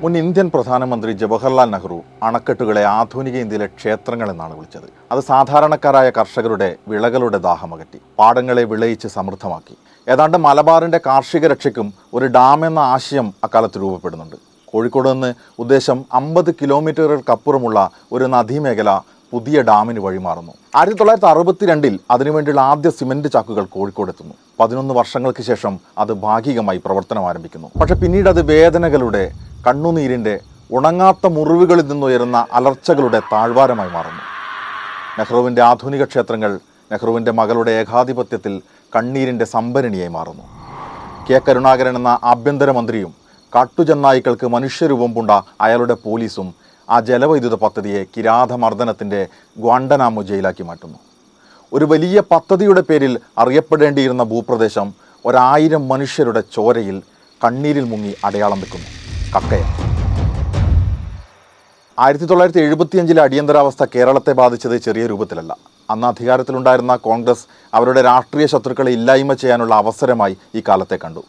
മുൻ ഇന്ത്യൻ പ്രധാനമന്ത്രി ജവഹർലാൽ നെഹ്റു അണക്കെട്ടുകളെ ആധുനിക ഇന്ത്യയിലെ ക്ഷേത്രങ്ങൾ എന്നാണ് വിളിച്ചത്. അത് സാധാരണക്കാരായ കർഷകരുടെ വിളകളുടെ ദാഹമകറ്റി പാടങ്ങളെ വിളയിച്ച് സമൃദ്ധമാക്കി. ഏതാണ്ട് മലബാറിന്റെ കാർഷിക രക്ഷയ്ക്കും ഒരു ഡാം എന്ന ആശയം അക്കാലത്ത് രൂപപ്പെടുന്നുണ്ട്. കോഴിക്കോട് നിന്ന് ഉദ്ദേശം അമ്പത് കിലോമീറ്ററുകൾക്കപ്പുറമുള്ള ഒരു നദീമേഖല പുതിയ ഡാമിന് വഴിമാറുന്നു. ആയിരത്തി തൊള്ളായിരത്തി അറുപത്തിരണ്ടിൽ അതിനുവേണ്ടിയുള്ള ആദ്യ സിമന്റ് ചാക്കുകൾ കോഴിക്കോട് എത്തുന്നു. പതിനൊന്ന് വർഷങ്ങൾക്ക് ശേഷം അത് ഭാഗികമായി പ്രവർത്തനം ആരംഭിക്കുന്നു. പക്ഷെ പിന്നീട് അത് വേദനകളുടെ കണ്ണുനീരിന്റെ ഉണങ്ങാത്ത മുറിവുകളിൽ നിന്നുയരുന്ന അലർച്ചകളുടെ താഴ്വാരമായി മാറുന്നു. നെഹ്റുവിന്റെ ആധുനിക ക്ഷേത്രങ്ങൾ നെഹ്റുവിന്റെ മകളുടെ ഏകാധിപത്യത്തിൽ കണ്ണീരിന്റെ സംഭരണിയായി മാറുന്നു. കെ കരുണാകരൻ എന്ന ആഭ്യന്തരമന്ത്രിയും കാട്ടുചെന്നായ്ക്കൾക്ക് മനുഷ്യരൂപം പൂണ്ട അയാളുടെ പോലീസും ആ ജലവൈദ്യുത പദ്ധതിയെ കിരാതമർദ്ദനത്തിന്റെ ഗ്വാണ്ടനാമോ ജയിലാക്കി മാറ്റുന്നു. ഒരു വലിയ പദ്ധതിയുടെ പേരിൽ അറിയപ്പെടേണ്ടിയിരുന്ന ഭൂപ്രദേശം ഒരായിരം മനുഷ്യരുടെ ചോരയിൽ കണ്ണീരിൽ മുങ്ങി അടയാളം വെക്കുന്നു. കക്കയം. ആയിരത്തി തൊള്ളായിരത്തി എഴുപത്തിയഞ്ചിലെ അടിയന്തരാവസ്ഥ കേരളത്തെ ബാധിച്ചത് ചെറിയ രൂപത്തിലല്ല. അന്ന് അധികാരത്തിലുണ്ടായിരുന്ന കോൺഗ്രസ് അവരുടെ രാഷ്ട്രീയ ശത്രുക്കളെ ഇല്ലായ്മ ചെയ്യാനുള്ള അവസരമായി ഈ കാലത്തെ കണ്ടു.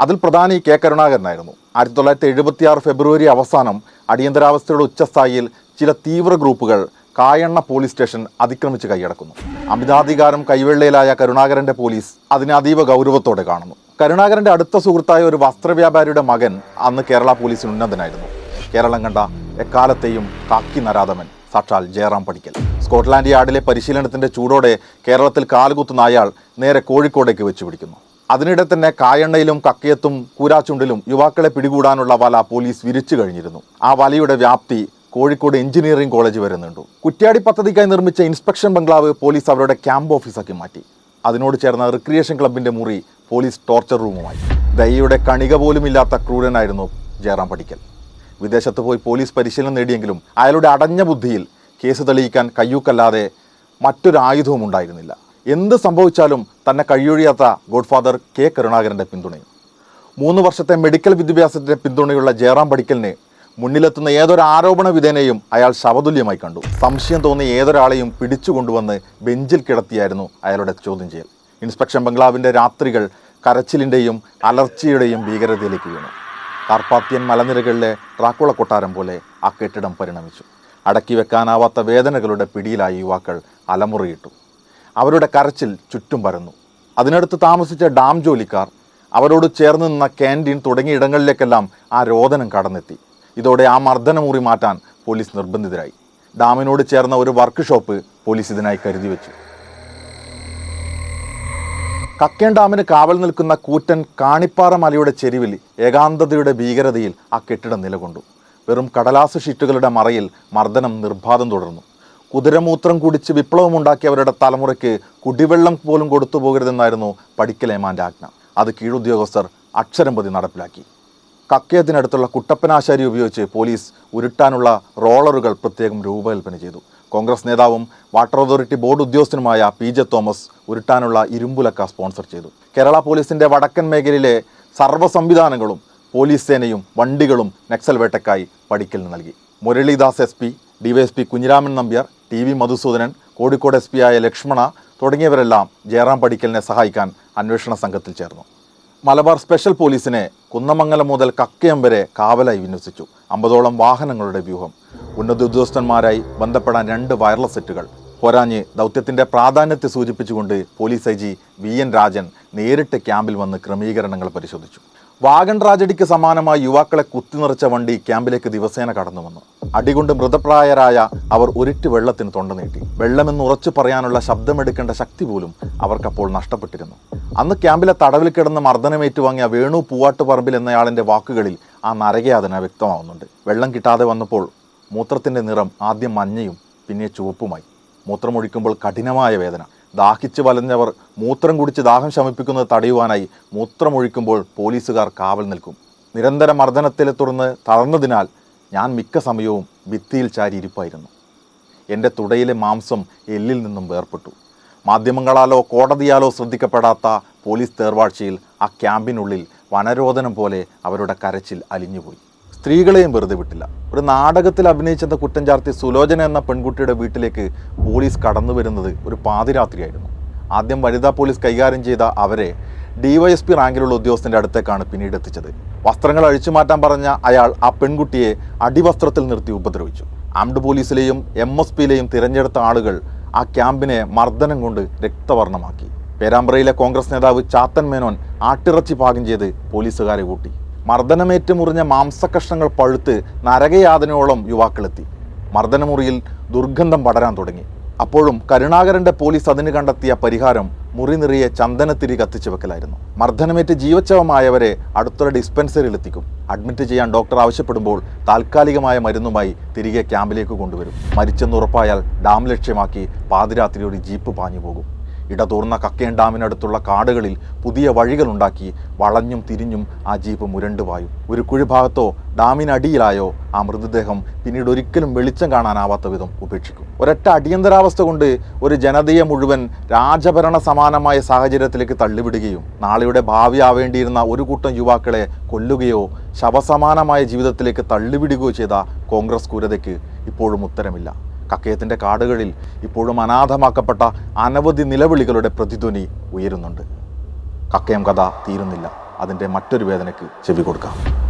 അതിൽ പ്രധാനി കെ കരുണാകരനായിരുന്നു ആയിരത്തി തൊള്ളായിരത്തി എഴുപത്തിയാറ് ഫെബ്രുവരി അവസാനം അടിയന്തരാവസ്ഥയുടെ ഉച്ചസ്ഥായിയിൽ ചില തീവ്ര ഗ്രൂപ്പുകൾ കായണ്ണ പോലീസ് സ്റ്റേഷൻ അതിക്രമിച്ച് കൈയടക്കുന്നു. അമിതാധികാരം കൈവെള്ളയിലായ കരുണാകരന്റെ പോലീസ് അതിനെ അതീവ ഗൗരവത്തോടെ കാണുന്നു. കരുണാകരന്റെ അടുത്ത സുഹൃത്തായ ഒരു വസ്ത്രവ്യാപാരിയുടെ മകൻ അന്ന് കേരള പോലീസിന് ഉന്നതനായിരുന്നു. കേരളം കണ്ട എക്കാലത്തെയും കാക്കി നരാധമൻ സാക്ഷാൽ ജയറാം പഠിക്കൽ സ്കോട്ട്ലാൻഡ് യാർഡിലെ പരിശീലനത്തിന്റെ ചൂടോടെ കേരളത്തിൽ കാലുകുത്തുന്ന അയാൾ നേരെ കോഴിക്കോടേക്ക് വെച്ച് പിടിക്കുന്നു. അതിനിടെ തന്നെ കായണ്ണയിലും കക്കയത്തും കൂരാച്ചുണ്ടിലും യുവാക്കളെ പിടികൂടാനുള്ള വല പോലീസ് വിരിച്ചു കഴിഞ്ഞിരുന്നു. ആ വലയുടെ വ്യാപ്തി കോഴിക്കോട് എഞ്ചിനീയറിംഗ് കോളേജ് വരെ നീണ്ടു. കുറ്റ്യാടി പദ്ധതിക്കായി നിർമ്മിച്ച ഇൻസ്പെക്ഷൻ ബംഗ്ലാവ് പോലീസ് അവരുടെ ക്യാമ്പ് ഓഫീസാക്കി മാറ്റി. അതിനോട് ചേർന്ന റിക്രിയേഷൻ ക്ലബിന്റെ മുറി പോലീസ് ടോർച്ചർ റൂമുമായി. ദയയുടെ കണിക പോലുമില്ലാത്ത ക്രൂരനായിരുന്നു ജയറാം പഠിക്കൽ വിദേശത്ത് പോയി പോലീസ് പരിശീലനം നേടിയെങ്കിലും അയാളുടെ അടഞ്ഞ ബുദ്ധിയിൽ കേസ് തെളിയിക്കാൻ കയ്യൂക്കല്ലാതെ മറ്റൊരായുധവും ഉണ്ടായിരുന്നില്ല. എന്ത് സംഭവിച്ചാലും തന്നെ കഴിയൊഴിയാത്ത ഗോഡ്ഫാദർ കെ കരുണാകരന്റെ പിന്തുണയും. മൂന്ന് വർഷത്തെ മെഡിക്കൽ വിദ്യാഭ്യാസത്തിന്റെ പിന്തുണയുള്ള ജയറാം പഠിക്കലിനെ മുന്നിലെത്തുന്ന ഏതൊരു ആരോപണ വിധേനയും അയാൾ ശവതുല്യമായി കണ്ടു. സംശയം തോന്നിയ ഏതൊരാളെയും പിടിച്ചുകൊണ്ടുവന്ന് ബെഞ്ചിൽ കിടത്തിയായിരുന്നു അയാളുടെ ചോദ്യം ചെയ്യൽ. ഇൻസ്പെക്ഷൻ ബംഗ്ലാവിന്റെ രാത്രികൾ കരച്ചിലിന്റെയും അലർച്ചയുടെയും ഭീകരതയിലേക്ക് വീണു. കാർപ്പാത്യൻ മലനിരകളിലെ ട്രാക്കുള കൊട്ടാരം പോലെ ആ കെട്ടിടം പരിണമിച്ചു. അടക്കി വെക്കാനാവാത്ത വേദനകളുടെ പിടിയിലായി യുവാക്കൾ അലമുറയിട്ടു. അവരുടെ കരച്ചിൽ ചുറ്റും പരന്നു. അതിനടുത്ത് താമസിച്ച ഡാം ജോലിക്കാർ അവരോട് ചേർന്ന് നിന്ന ക്യാന്റീൻ തുടങ്ങിയ ഇടങ്ങളിലേക്കെല്ലാം ആ രോദനം കടന്നെത്തി. ഇതോടെ ആ മർദ്ദനമുറി മാറ്റാൻ പോലീസ് നിർബന്ധിതരായി. ഡാമിനോട് ചേർന്ന ഒരു വർക്ക്ഷോപ്പ് പോലീസ് ഇതിനായി കരുതി വെച്ചു. കക്കേൻ ഡാമിന് കാവൽ നിൽക്കുന്ന കൂറ്റൻ കാണിപ്പാറ മലയുടെ ചെരിവിൽ ഏകാന്തതയുടെ ഭീകരതയിൽ ആ കെട്ടിടം നിലകൊണ്ടു. വെറും കടലാസ് ഷീറ്റുകളുടെ മറയിൽ മർദ്ദനം നിർബാധം തുടർന്നു. കുതിരമൂത്രം കുടിച്ച് വിപ്ലവമുണ്ടാക്കിയവരുടെ തലമുറയ്ക്ക് കുടിവെള്ളം പോലും കൊടുത്തു പോകരുതെന്നായിരുന്നു പടിക്കലേമാന്റെ ആജ്ഞ. അത് കീഴുദ്യോഗസ്ഥർ അക്ഷരം പതി നടപ്പിലാക്കി കക്കയത്തിനടുത്തുള്ള കുട്ടപ്പനാശാരി ഉപയോഗിച്ച് പോലീസ് ഉരുട്ടാനുള്ള റോളറുകൾ പ്രത്യേകം രൂപകൽപ്പന ചെയ്തു. കോൺഗ്രസ് നേതാവും വാട്ടർ അതോറിറ്റി ബോർഡ് ഉദ്യോഗസ്ഥനുമായ പി ജെ തോമസ് ഉരുട്ടാനുള്ള ഇരുമ്പുലക്ക സ്പോൺസർ ചെയ്തു. കേരള പോലീസിന്റെ വടക്കൻ മേഖലയിലെ സർവ സംവിധാനങ്ങളും പോലീസ് സേനയും വണ്ടികളും നക്സൽ വേട്ടക്കായി പടിക്കലിന് നൽകി. Muralidas S P DYSP Kunhiraman Nambiar T V Madhusoodanan Kozhikode S P ആയ ലക്ഷ്മണ തുടങ്ങിയവരെല്ലാം ജയറാം പടിക്കലിനെ സഹായിക്കാൻ അന്വേഷണ സംഘത്തിൽ ചേർന്നു. മലബാർ സ്പെഷ്യൽ പോലീസിനെ കുന്നമംഗലം മുതൽ കക്കയം വരെ കാവലായി വിന്യസിച്ചു. അമ്പതോളം വാഹനങ്ങളുടെ വ്യൂഹം. ഉന്നത ഉദ്യോഗസ്ഥന്മാരായി ബന്ധപ്പെടാൻ രണ്ട് വയർലെസ് സെറ്റുകൾ. പോരാഞ്ഞ് ദൗത്യത്തിന്റെ പ്രാധാന്യത്തെ സൂചിപ്പിച്ചുകൊണ്ട് police I G V N Rajan നേരിട്ട് ക്യാമ്പിൽ വന്ന് ക്രമീകരണങ്ങൾ പരിശോധിച്ചു. വാഗൺ ട്രാജഡിക്ക് സമാനമായി യുവാക്കളെ കുത്തിനിറച്ച വണ്ടി ക്യാമ്പിലേക്ക് ദിവസേന കടന്നു വന്നു. അടികൊണ്ട് മൃതപ്രായരായ അവർ ഒരിറ്റ് വെള്ളത്തിന് തൊണ്ട നീട്ടി. വെള്ളമെന്ന് ഉറച്ചു പറയാനുള്ള ശബ്ദമെടുക്കേണ്ട ശക്തി പോലും അവർക്കപ്പോൾ നഷ്ടപ്പെട്ടിരുന്നു. അന്ന് ക്യാമ്പിലെ തടവിൽ കിടന്ന് മർദ്ദനമേറ്റുവാങ്ങിയ വേണു പൂവാട്ടുപറമ്പിൽ എന്നയാളിന്റെ വാക്കുകളിൽ ആ നരകയാതന വ്യക്തമാവുന്നുണ്ട്. വെള്ളം കിട്ടാതെ വന്നപ്പോൾ മൂത്രത്തിന്റെ നിറം ആദ്യം മഞ്ഞയും പിന്നെ ചുവപ്പുമായി. മൂത്രമൊഴിക്കുമ്പോൾ കഠിനമായ വേദന. ദാഹിച്ച് വലഞ്ഞവർ മൂത്രം കുടിച്ച് ദാഹം ശമിപ്പിക്കുന്നത് തടയുവാനായി മൂത്രമൊഴിക്കുമ്പോൾ പോലീസുകാർ കാവൽ നിൽക്കും. നിരന്തര മർദ്ദനത്തിലെ തുടർന്ന് തളർന്നതിനാൽ ഞാൻ മിക്ക സമയവും ഭിത്തിയിൽ ചാരിയിരിപ്പായിരുന്നു എന്റെ തുടയിലെ മാംസം എല്ലിൽ നിന്നും വേർപെട്ടു മാധ്യമങ്ങളാലോ കോടതിയാലോ ശ്രദ്ധിക്കപ്പെടാത്ത പോലീസ് തേർവാഴ്ചയിൽ ആ ക്യാമ്പിനുള്ളിൽ വനരോധനം പോലെ അവരുടെ കരച്ചിൽ അലിഞ്ഞുപോയി. സ്ത്രീകളെയും വെറുതെ വിട്ടില്ല. ഒരു നാടകത്തിൽ അഭിനയിച്ചെന്ന കുറ്റം ചാർത്തി സുലോചന എന്ന പെൺകുട്ടിയുടെ വീട്ടിലേക്ക് പോലീസ് കടന്നു വരുന്നത് ഒരു പാതിരാത്രിയായിരുന്നു. ആദ്യം വനിതാ പോലീസ് കൈകാര്യം ചെയ്ത അവരെ ഡിവൈഎസ്പി റാങ്കിലുള്ള ഉദ്യോഗസ്ഥന്റെ അടുത്തേക്കാണ് പിന്നീട് എത്തിച്ചത്. വസ്ത്രങ്ങൾ അഴിച്ചു മാറ്റാൻ പറഞ്ഞ അയാൾ ആ പെൺകുട്ടിയെ അടിവസ്ത്രത്തിൽ നിർത്തി ഉപദ്രവിച്ചു. ആംഡ് പോലീസിലെയും എം എസ് പിയിലെയും തിരഞ്ഞെടുത്ത ആളുകൾ ആ ക്യാമ്പിനെ മർദ്ദനം കൊണ്ട് രക്തവർണമാക്കി. പേരാമ്പ്രയിലെ കോൺഗ്രസ് നേതാവ് ചാത്തൻ മേനോൻ ആട്ടിറച്ചി പാകം ചെയ്ത് പോലീസുകാരെ കൂട്ടി. മർദ്ദനമേറ്റ് മുറിഞ്ഞ മാംസകഷ്ണങ്ങൾ പഴുത്ത് നരകയാതനയോളം യുവാക്കളെത്തി. മർദ്ദനമുറിയിൽ ദുർഗന്ധം പടരാൻ തുടങ്ങി. അപ്പോഴും കരുണാകരന്റെ പോലീസ് അതിന് കണ്ടെത്തിയ പരിഹാരം മുറി നിറയെ ചന്ദനത്തിരി കത്തിച്ചു വെക്കലായിരുന്നു. മർദ്ദനമേറ്റ് ജീവച്ഛവമായവരെ അടുത്തുള്ള ഡിസ്പെൻസറിയിൽ എത്തിക്കും അഡ്മിറ്റ് ചെയ്യാൻ ഡോക്ടർ ആവശ്യപ്പെടുമ്പോൾ താൽക്കാലികമായ മരുന്നുമായി തിരികെ ക്യാമ്പിലേക്ക് കൊണ്ടുവരും. മരിച്ചെന്ന് ഉറപ്പായാൽ ഡാം ലക്ഷ്യമാക്കി പാതിരാത്രി ഒരു ജീപ്പ് പാഞ്ഞു പോകും ഇടതൂർന്ന കക്കയം ഡാമിനടുത്തുള്ള കാടുകളിൽ പുതിയ വഴികളുണ്ടാക്കി വളഞ്ഞും തിരിഞ്ഞും ആ ജീപ്പ് മുരണ്ടുവായു ഒരു കുഴിഭാഗത്തോ ഡാമിനടിയിലായോ ആ മൃതദേഹം പിന്നീട് ഒരിക്കലും വെളിച്ചം കാണാനാവാത്ത വിധം ഉപേക്ഷിക്കും. ഒരൊറ്റ അടിയന്തരാവസ്ഥ കൊണ്ട് ഒരു ജനതയെ മുഴുവൻ രാജഭരണ സമാനമായ സാഹചര്യത്തിലേക്ക് തള്ളിവിടുകയും നാളെയുടെ ഭാവി ആവേണ്ടിയിരുന്ന ഒരു കൂട്ടം യുവാക്കളെ കൊല്ലുകയോ ശവസമാനമായ ജീവിതത്തിലേക്ക് തള്ളിവിടുകയോ ചെയ്ത കോൺഗ്രസ് ക്രൂരതയ്ക്ക് ഇപ്പോഴും ഉത്തരമില്ല. കക്കയത്തിന്റെ കാടുകളിൽ ഇപ്പോഴും അനാഥമാക്കപ്പെട്ട അനവധി നിലവിളികളുടെ പ്രതിധ്വനി ഉയരുന്നുണ്ട്. കക്കയം കഥ തീരുന്നില്ല. അതിന്റെ മറ്റൊരു വേദനയ്ക്ക് ചെവി കൊടുക്കാം.